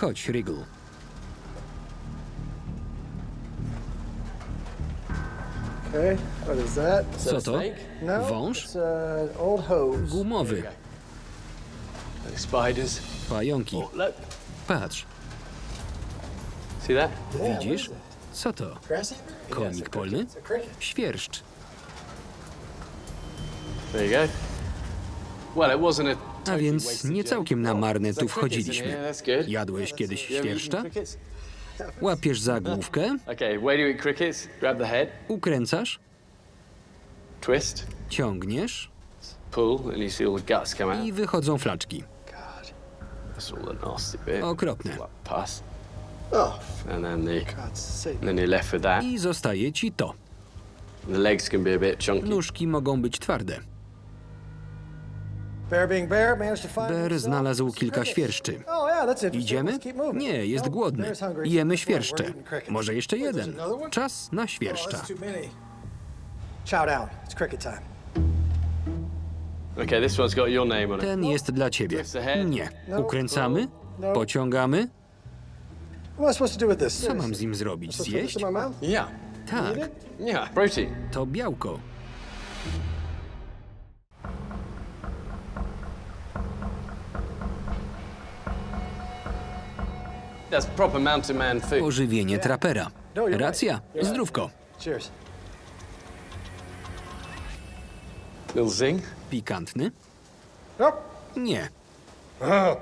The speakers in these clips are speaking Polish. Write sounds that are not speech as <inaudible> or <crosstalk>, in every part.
Chodź, Riggle. Okay, what is that? Co to? No, Wąż? It's an old hose. Gumowy. Spiders. Pająki. Oh, look. Patrz, See that? widzisz? Co to? Grasshopper? Konik polny? It's a cricket. Świerszcz. There you go. Well, it wasn't a A więc nie całkiem na marne tu wchodziliśmy. Jadłeś kiedyś świerszcza? Łapiesz za główkę, Okay, way to eat crickets. Grab the head, ukręcasz, twist, ciągniesz pull, and you see all the guts come out. i wychodzą flaczki. God, that's all the nasty bit. Okropne. Like pus. Oh, And then the, God's sake. and then you're left with that. I zostaje ci to. The legs can be a bit chunky. Nóżki mogą być twarde. Bear being bear, managed to find Bear himself znalazł some kilka crickets. świerszczy. Oh, yeah, that's interesting. Idziemy? Let's keep moving. Nie, jest Nope, głodny. bear's hungry. Jemy świerszcze. Może jeszcze jeden. another one? Czas na Oh, świerszcza. that's too many. Chow down. It's cricket time. Okay, this one's got your name on it. Ten jest dla ciebie. Nie. Ukręcamy, No. pociągamy. To do with this? Co mam z nim zrobić? Zjeść? Tak, to białko. That's proper mountain man food. Pożywienie trapera. Racja, zdrówko. Cheers. Little zing. Pikantny? Nie. <laughs>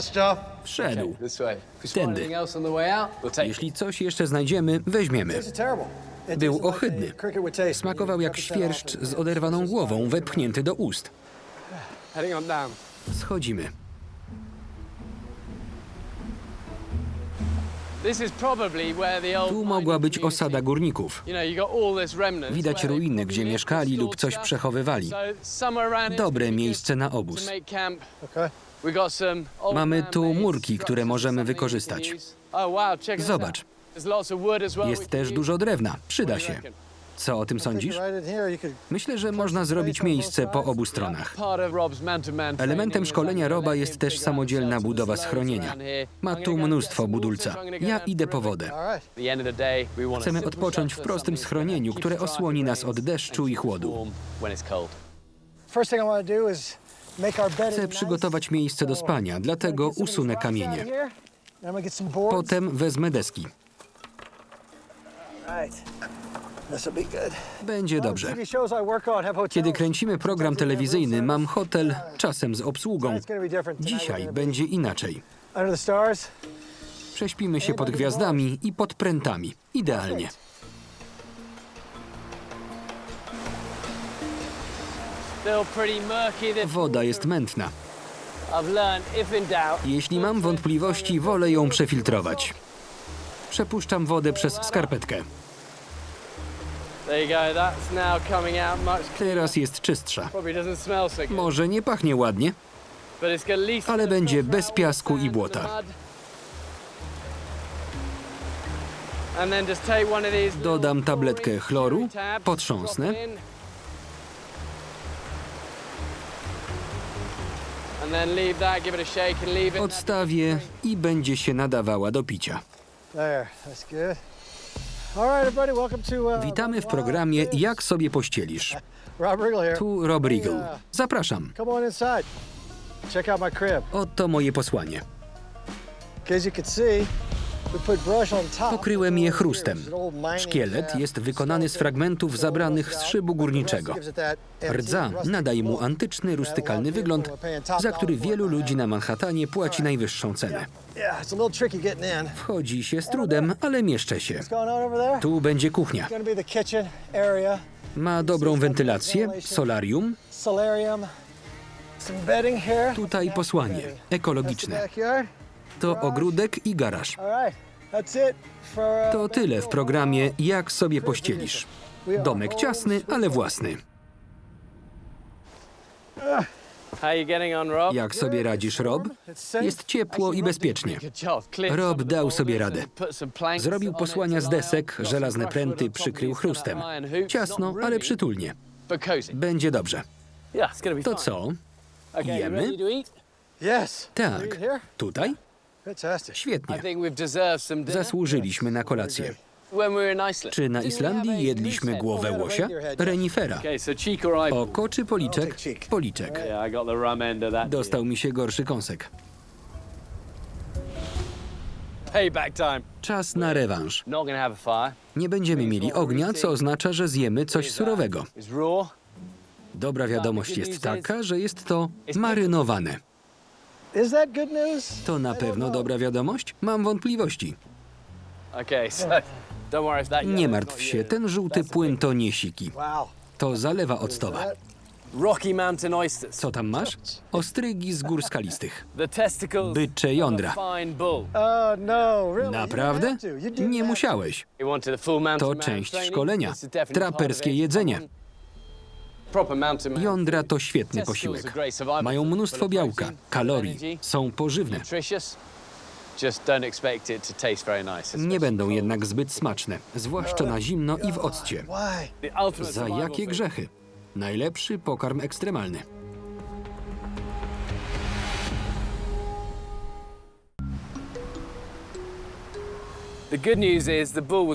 Stuff. Wszedł. This way. If we spot Tędy. anything else on the way out, we'll take it. Jeśli coś jeszcze znajdziemy, weźmiemy. Tastes terrible. It Był like ohydny. a cricket would taste. Smakował jak świerszcz z oderwaną głową, wepchnięty do ust. <sighs> Heading on down. Schodzimy. Tu mogła być osada górników. You know, you got all this remnants Widać ruiny, gdzie mieszkali lub coś przechowywali. So somewhere around here Dobre miejsce na obóz. make camp. Okay. We got some old Mamy tu murki, które możemy wykorzystać. Oh wow, check this Zobacz. out. There's lots of wood as well we Jest can też dużo drewna. Przyda się. Co o tym sądzisz? Myślę, że można zrobić miejsce po obu stronach. Elementem szkolenia Roba jest też samodzielna budowa schronienia. Ma tu mnóstwo budulca. Ja idę po wodę. Chcemy odpocząć w prostym schronieniu, które osłoni nas od deszczu i chłodu. Chcę przygotować miejsce do spania, dlatego usunę kamienie. Potem wezmę deski. Right. This'll be good. Będzie dobrze. TV shows I work on have hotels. Kiedy kręcimy program telewizyjny, mam hotel, czasem z obsługą. Dzisiaj będzie inaczej. Prześpimy się pod gwiazdami i pod prętami. Idealnie. Woda jest mętna. Jeśli mam wątpliwości, wolę ją przefiltrować. Przepuszczam wodę przez skarpetkę. There you go. That's now coming out much cleaner. Teraz jest czystsza. Probably doesn't smell so good. Może nie pachnie ładnie, But it's at least ale będzie bez piasku i błota. and the mud. And then just take one of these Dodam tabletkę chloru, tabs, potrząsnę. drop it in. And then leave that, give it a shake and leave it. Odstawię i będzie się nadawała do picia. Uh, Witamy w programie. Jak sobie pościelisz. <laughs> Tu Rob Riggle. Zapraszam. My crib. Oto moje posłanie. Pokryłem je chrustem. Szkielet jest wykonany z fragmentów zabranych z szybu górniczego. Rdza nadaje mu antyczny, rustykalny wygląd, za który wielu ludzi na Manhattanie płaci najwyższą cenę. Wchodzi się z trudem, ale mieszczę się. Tu będzie kuchnia. Ma dobrą wentylację, solarium, tutaj posłanie, ekologiczne. To ogródek i garaż. Uh, To tyle w programie Jak sobie pościelisz. Domek ciasny, ale własny. Jak sobie radzisz, Rob? Jest ciepło i bezpiecznie. Rob dał sobie radę. Zrobił posłania z desek, żelazne pręty przykrył chrustem. Ciasno, ale przytulnie. Będzie dobrze. To co? Jemy? Tak. Tutaj? Świetnie. Zasłużyliśmy na kolację. Czy na Islandii jedliśmy głowę łosia? Renifera. Oko czy policzek? Policzek. Dostał mi się gorszy kąsek. Czas na rewanż. Nie będziemy mieli ognia, co oznacza, że zjemy coś surowego. Dobra wiadomość jest taka, że jest to marynowane. Is that good news? To na pewno dobra wiadomość? Mam wątpliwości. Okay, so don't worry if that. Nie martw się, ten żółty płyn to nie siki. Wow. To zalewa octowa. Rocky Mountain oysters. Co tam masz? Ostrygi z gór skalistych. The testicles. Bycze jądra. a fine bull. Oh no, really? You Naprawdę? didn't have to. You did Nie musiałeś. You wanted a full mountain To man część training? szkolenia. This is definitely part of Traperskie jedzenie. Jądra to świetny posiłek. Mają mnóstwo białka, kalorii, są pożywne. Nie będą jednak zbyt smaczne, zwłaszcza na zimno i w occie. Za jakie grzechy? Najlepszy pokarm ekstremalny.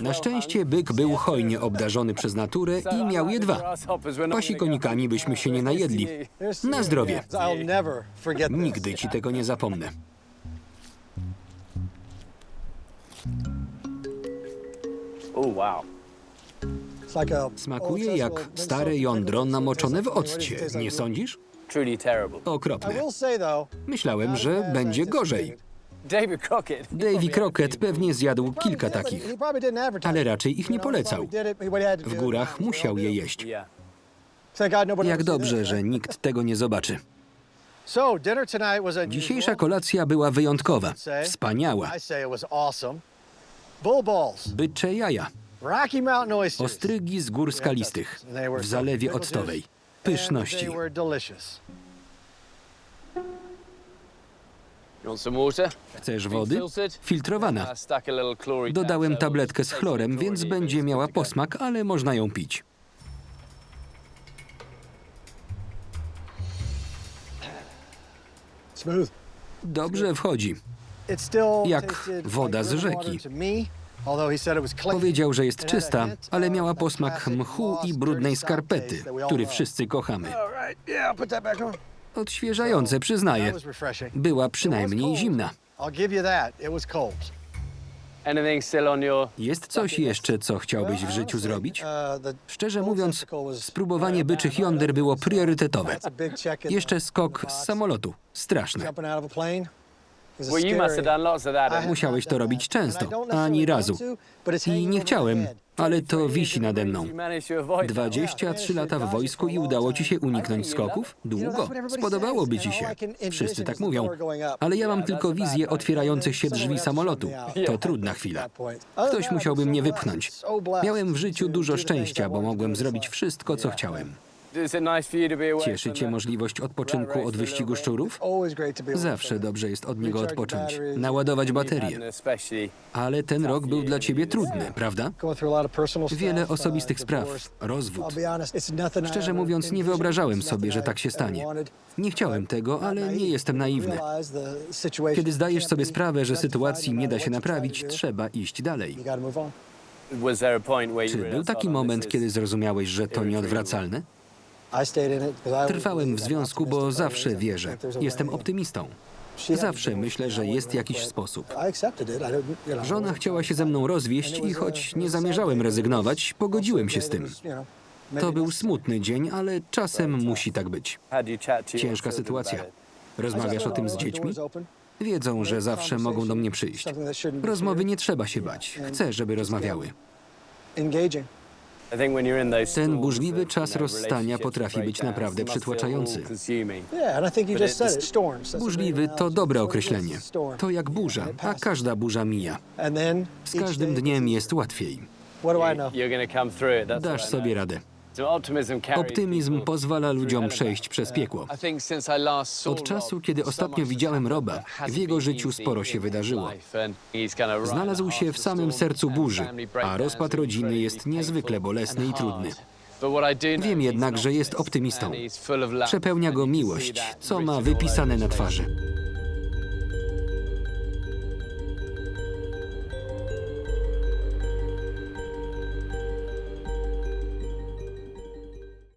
Na szczęście byk był hojnie obdarzony przez naturę i miał je dwa. grasshoppers, we're not Pasi gonna go konikami byśmy się nie najedli. Na zdrowie. Nigdy ci tego nie zapomnę. Oh wow. It's like a Smakuje jak stare jądro namoczone w occie, nie sądzisz? Truly terrible. I Okropne. Myślałem, że będzie gorzej. Davy Crockett pewnie zjadł kilka takich, ale raczej ich nie polecał. W górach musiał je jeść. Jak dobrze, że nikt tego nie zobaczy. Dzisiejsza kolacja była wyjątkowa, wspaniała. Bycze jaja, ostrygi z gór skalistych, w zalewie octowej. Pyszności. Chcesz wody? Filtrowana. Dodałem tabletkę z chlorem, więc będzie miała posmak, ale można ją pić. Smooth. Dobrze wchodzi. Jak woda z river rzeki. water to me, although he said it was clean. Powiedział, że jest czysta, ale miała posmak mchu i brudnej skarpety, który wszyscy kochamy. Odświeżające, przyznaję. Była przynajmniej zimna. Jest coś jeszcze, co chciałbyś w życiu zrobić? uh, Szczerze mówiąc, spróbowanie byczych jąder było priorytetowe. Jeszcze skok z samolotu. Straszne. Musiałeś not to done robić that. And I często, don't ani razu. I nie chciałem, ale to wisi nade mną. You managed to avoid that. 23 lata w wojsku i udało ci się uniknąć skoków? Długo. Spodobałoby ci się. Wszyscy tak mówią. Ale ja mam tylko wizję otwierających się drzwi samolotu. To trudna chwila. Ktoś musiałby mnie wypchnąć. Miałem w życiu dużo szczęścia, bo mogłem zrobić wszystko, co chciałem. Cieszy cię możliwość odpoczynku od wyścigu szczurów? Zawsze dobrze jest od niego odpocząć, naładować especially Ale ten rok był dla ciebie trudny, prawda? Wiele osobistych uh, spraw, rozwód. Szczerze mówiąc, nie wyobrażałem sobie, że tak się stanie. Nie chciałem tego, ale nie jestem naiwny. Kiedy zdajesz sobie sprawę, że sytuacji nie da się naprawić, trzeba iść dalej. Czy był taki "Oh, no, moment, kiedy zrozumiałeś, że to nieodwracalne? Trwałem w związku, bo zawsze wierzę. Jestem optymistą. Zawsze myślę, że jest jakiś sposób. Żona chciała się ze mną rozwieść i choć nie zamierzałem rezygnować, pogodziłem się z tym. To był smutny dzień, ale czasem musi tak być. Ciężka sytuacja. Rozmawiasz o tym z dziećmi? Wiedzą, że zawsze mogą do mnie przyjść. Rozmowy nie trzeba się bać. Chcę, żeby rozmawiały. Ten burzliwy czas rozstania potrafi być naprawdę przytłaczający. Burzliwy to dobre określenie. To jak burza, a każda burza mija. Z każdym dniem jest łatwiej. Dasz sobie radę. Optymizm pozwala ludziom przejść przez piekło. Od czasu, kiedy ostatnio widziałem Roba, w jego życiu sporo się wydarzyło. Znalazł się w samym sercu burzy, a rozpad rodziny jest niezwykle bolesny i trudny. Wiem jednak, że jest optymistą. Przepełnia go miłość, co ma wypisane na twarzy.